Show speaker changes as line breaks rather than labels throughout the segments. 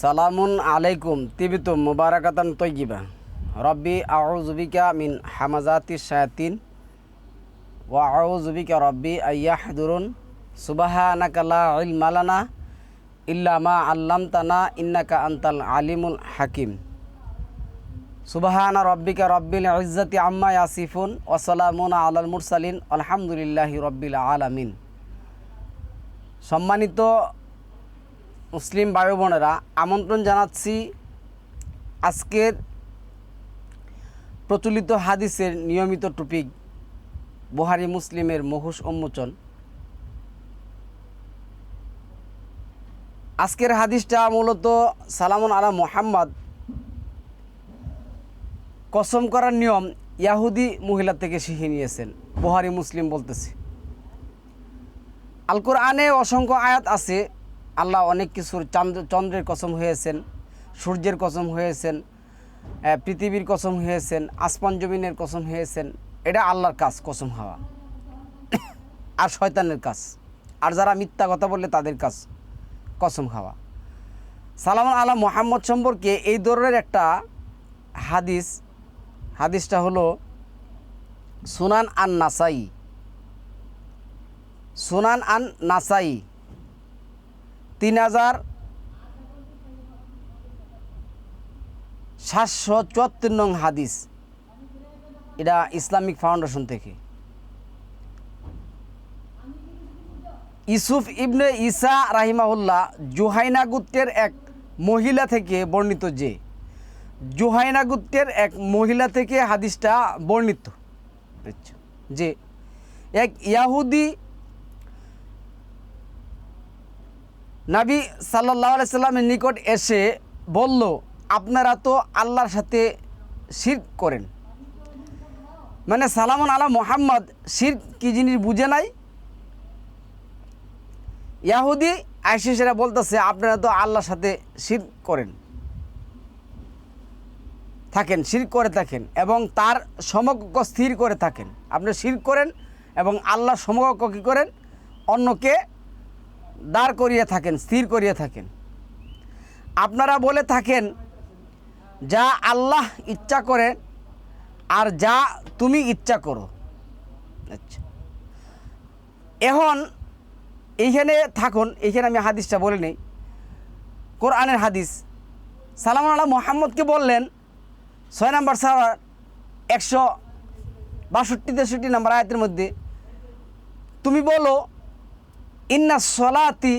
সালামুন আলাইকুম, তিবিতুম মুবারাকাতান তৈজিবা রব্বি আউজুবিকা মিন হামাজাতি শায়াতিন, ওয়া আউজুবিকা রব্বি আইয়াহদুরুন, সুবাহানাকা লা ইলমা লানা ইল্লা মা আল্লামতানা ইন্নাকা আনতাল আলিমুল হাকিম। সুবাহানা রব্বিকা রব্বিল ইজ্জাতি আম্মা ইয়াসিফুন, ওয়া সালামুন আলাল মুরসালিন, আলহামদুলিল্লাহি রব্বিল আলামিন। সম্মানিত মুসলিম ভাই বোনেরা, আমন্ত্রণ জানাচ্ছি আজকের প্রচলিত হাদিসের নিয়মিত টপিক বুহারি মুসলিমের মহুস উন্মোচন। আজকের হাদিসটা মূলত সালামুন আলা মোহাম্মদ। কসম করার নিয়ম ইয়াহুদি মহিলা থেকে শিখে নিয়েছেন, বুহারি মুসলিম বলতেছে। আল কোরআনে অসংখ্য আয়াত আছে আল্লাহ অনেক কিছুর চান্দ্র চন্দ্রের কসম হয়েছেন, সূর্যের কসম হয়েছেন পৃথিবীর কসম হয়েছেন, আসমান জমিনের কসম হয়েছেন, এটা আল্লাহর কাজ, কসম হওয়া। আর শয়তানের কাজ। আর যারা মিথ্যা কথা বললে তাদের কাজ, কসম খাওয়া। সালাম আলা মোহাম্মদ সম্পর্কে এই ধরনের একটা হাদিস, হাদিসটা হলো সুনান আন নাসাই সুনান আন নাসাই তিন হাজার সাতশো চুয়াত্তর নং হাদিস। এটা ইসলামিক ফাউন্ডেশন থেকে। ইসুফ ইবনে ইসা রাহিমাহুল্লাহ জুহাইনা গুত্রের এক মহিলা থেকে বর্ণিত যে। জুহাইনা গুত্রের এক মহিলা থেকে হাদিসটা বর্ণিত। যে এক ইয়াহুদি নাবি সাল্লাহ সাল্লামের নিকট এসে বলল, আপনারা তো আল্লাহর সাথে শির করেন। মানে সালামন আলা মোহাম্মদ শির কি জিনিস বুঝে নাই? ইয়াহুদি আইসিসেরা বলতেছে, আপনারা তো আল্লাহর সাথে শির করেন। থাকেন শির করে থাকেন এবং তার সমকক্ষ স্থির করে থাকেন। আপনি শির করেন এবং আল্লাহর সমকক্ষ কী করেন? অন্যকে দাঁড় করিয়ে থাকেন, স্থির করিয়ে থাকেন। আপনারা বলে থাকেন, যা আল্লাহ ইচ্ছা করে আর যা তুমি ইচ্ছা করো। আচ্ছা। এখন এইখানে থাকুন, এইখানে আমি হাদিসটা বলে নেই। কোরআনের হাদিস। সালাম আল্লাহ মোহাম্মদকে বললেন, ছয় নম্বর সার, একশো বাষট্টি তেষট্টি নম্বর আয়াতের মধ্যে, তুমি বলো ইন্না সলাতি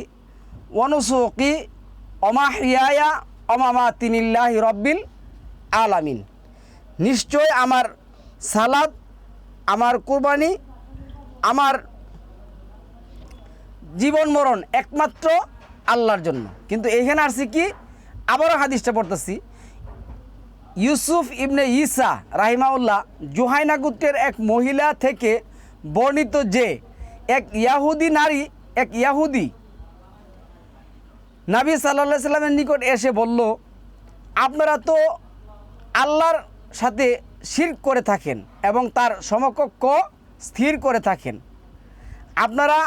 অনুসুকি অমাহিয়া অমামা তিনিল্লাহ রব্বিল আলামিন। নিশ্চয় আমার সালাদ, আমার কোরবানি, আমার জীবন মরণ একমাত্র আল্লাহর জন্য। কিন্তু এখানে আসছি কি? আবারও হাদিসটা পড়তেছি। ইউসুফ ইবনে ইসা রাহিমাউল্লাহ জোহাইনা গুত্রের এক মহিলা থেকে বর্ণিত যে এক ইয়াহুদি নারী এক ইয়াহুদি নাবী সাল্লাহ সাল্লামের নিকট এসে বলল, আপনারা তো আল্লাহর সাথে শির করে থাকেন এবং তার সমকক্ষ স্থির করে থাকেন। আপনারা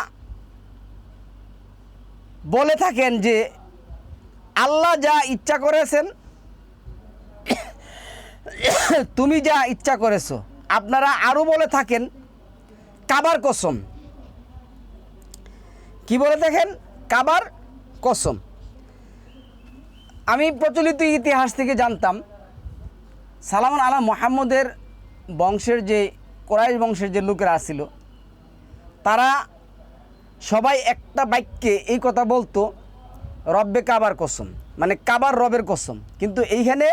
বলে থাকেন যে আল্লাহ যা ইচ্ছা করেছেন, তুমি যা ইচ্ছা করেছ। আপনারা আরও বলে থাকেন, কাবার কসম। কি বলে দেখেন? কাবার কসম। আমি প্রচলিত ইতিহাস থেকে জানতাম, সালামান আলা মোহাম্মদের বংশের যে, কোরাইশ বংশের যে লোকেরা ছিল, তারা সবাই একটা বাক্যে এই কথা বলতো, রব্বে কাবার কসম মানে কাবার রবের কসম। কিন্তু এইখানে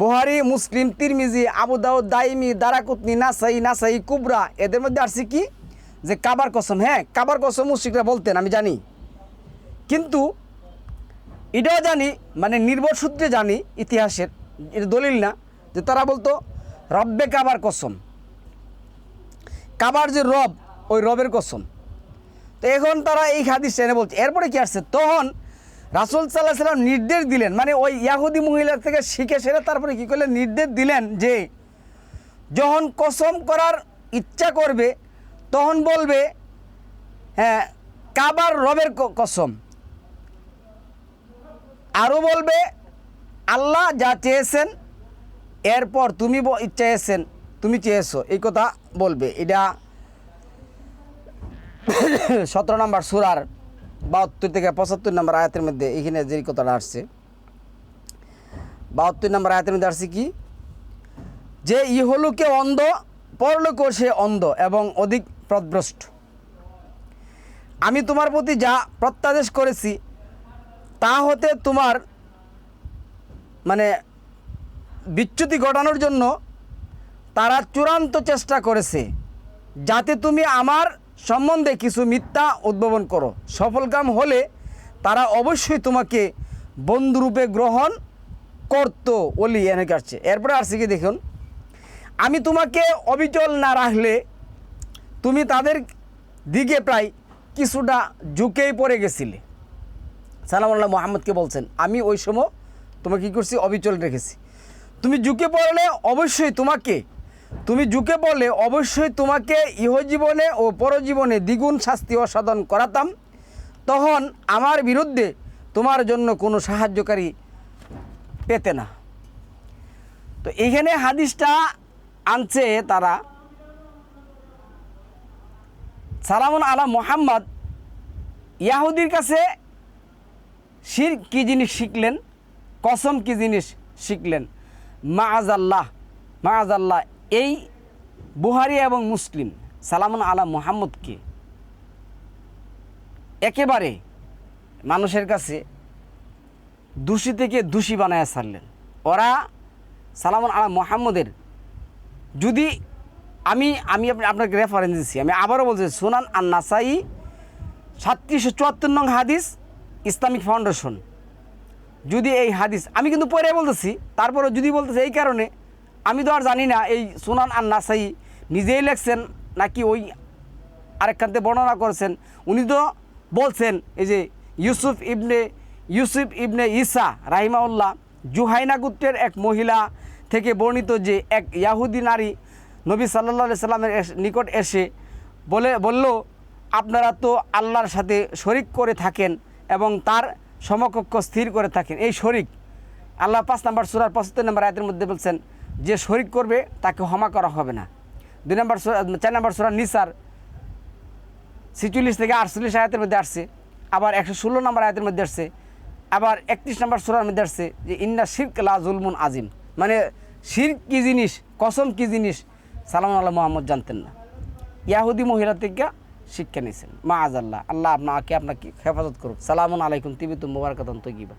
বুহারি, মুসলিম, তিরমিজি, আবু দাউদ, দাইমি, দারাকুতনি, নাসাই নাসাই, কুবরা, এদের মধ্যে আসছে কি? যে কাবার কসম হ্যাঁ কাবার কসম মুশ্রিকরা বলতেন, আমি জানি। কিন্তু এটাও জানি মানে নির্ভর সূত্রে জানি, ইতিহাসের, এটা দলিল না, যে তারা বলতো, রব্বে কাবার কসম। কাবার যে রব, ওই রবের কসম। তো এখন তারা এই হাদিস এনে বলছে, এরপরে কি আসছে? তখন রাসুল সাল্লাহ সাল্লাম নির্দেশ দিলেন মানে ওই ইয়াহুদি মহিলার থেকে শিখে সেরে তারপরে কী করলেন? নির্দেশ দিলেন যে, যখন কসম করার ইচ্ছা করবে তখন বলবে হ্যাঁ কাবার রবের কসম। আরও বলবে, আল্লাহ যা চেয়েছেন, এরপর তুমি চেয়েছেন, তুমি চেয়েছো। এই কথা বলবে। এটা সতেরো নম্বর সুরার বাহাত্তর থেকে পঁচাত্তর নম্বর আয়াতের মধ্যে এখানে যে কথাটা আসছে। বাহাত্তর নম্বর আয়াতের মধ্যে আসছে কি? যে ইহলোকে অন্ধ, পরলোকেও সে অন্ধ এবং অধিক প্রদ্রষ্ট আমি তোমার প্রতি যা প্রত্যাদেশ করেছি, তা হতে তোমার মানে বিচ্যুতি ঘটানোর জন্য তারা চূড়ান্ত চেষ্টা করেছে, যাতে তুমি আমার সম্বন্ধে কিছু মিথ্যা উদ্ভাবন করো। সফলকাম হলে তারা অবশ্যই তোমাকে বন্ধুরূপে গ্রহণ করতো ওলি এনে কাটছে এরপরে আসছে কি দেখুন। আমি তোমাকে অবিচল না রাখলে তুমি তাদের দিকে প্রায় কিছুটা ঝুঁকেই পড়ে গেছিলে। সালাম আল্লাহ মোহাম্মদকে বলছেন, আমি ওই সময় তোমাকে কী করছি? অবিচল রেখেছি। তুমি ঝুঁকে পড়লে অবশ্যই তোমাকে, তুমি ঝুঁকে পড়লে অবশ্যই তোমাকে ইহজীবনে ও পরজীবনে দ্বিগুণ শাস্তি অসাধন করাতাম। তখন আমার বিরুদ্ধে তোমার জন্য কোনো সাহায্যকারী পেতে না। তো এইখানে হাদিসটা আনছে তারা সালামুন আলা মোহাম্মদ। ইয়াহুদির কাছে শির কি জিনিস শিখলেন? কসম কি জিনিস শিখলেন? মাআজাল্লাহ মাআজাল্লাহ এই বুহারি এবং মুসলিম, সালামুন আলা মোহাম্মদকে একেবারে মানুষের কাছে দোষী থেকে দোষী বানায় ছাড়লেন। ওরা সালামুন আলা মোহাম্মদের যদি আমি আমি আপনা- আপনাকে রেফারেন্স দিচ্ছি আমি আবারও বলছি, সোনান আর নাসাই সাতত্রিশশো চুয়াত্তর নং হাদিস, ইসলামিক ফাউন্ডেশন। যদি এই হাদিস, আমি কিন্তু পরে বলতেছি তারপরে যদি বলতেছি এই কারণে, আমি তো আর জানি না, এই সোনান আর নাসাই নিজেই লেখছেন, নাকি ওই আরেকখানতে বর্ণনা করেছেন। উনি তো বলছেন, এই যে ইউসুফ ইবনে ইউসুফ ইবনে ইসা রাহিমাউল্লাহ জুহাইনা গুত্রের এক মহিলা থেকে বর্ণিত যে এক ইয়াহুদি নারী নবী সাল্লা সাল্লামের নিকট এসে বলে, বলল, আপনারা তো আল্লাহর সাথে শরিক করে থাকেন এবং তার সমকক্ষ স্থির করে থাকেন। এই শরিক, আল্লাহ পাঁচ নম্বর সুরার পঁচাত্তর নম্বর আয়তের মধ্যে বলছেন, যে শরিক করবে, তাকে ক্ষমা করা হবে না। দুই নম্বর সূরা- চার নম্বর সুরার নিসার ছিচল্লিশ থেকে আটচল্লিশ আয়াতের মধ্যে আসছে, আবার একশো ষোলো নম্বর আয়াতের মধ্যে আসছে, আবার একত্রিশ নম্বর সুরার মধ্যে আসছে যে, ইন্না শির্ক লা জুলমুন আজিম। মানে শির্ক কী জিনিস, কসম কী জিনিস? সালাম আল্লাহ মোহাম্মদ জানতেন না। ইয়াহুদি মহিলা থেকে শিক্ষা নিয়েছেন। মা আজাল্লাহ, আল্লাহ আপনাকে আপনাকে হেফাজত করুক। সালামুন আলাইকুম তিবি তিবিতুম মুবারকাতন তৈবা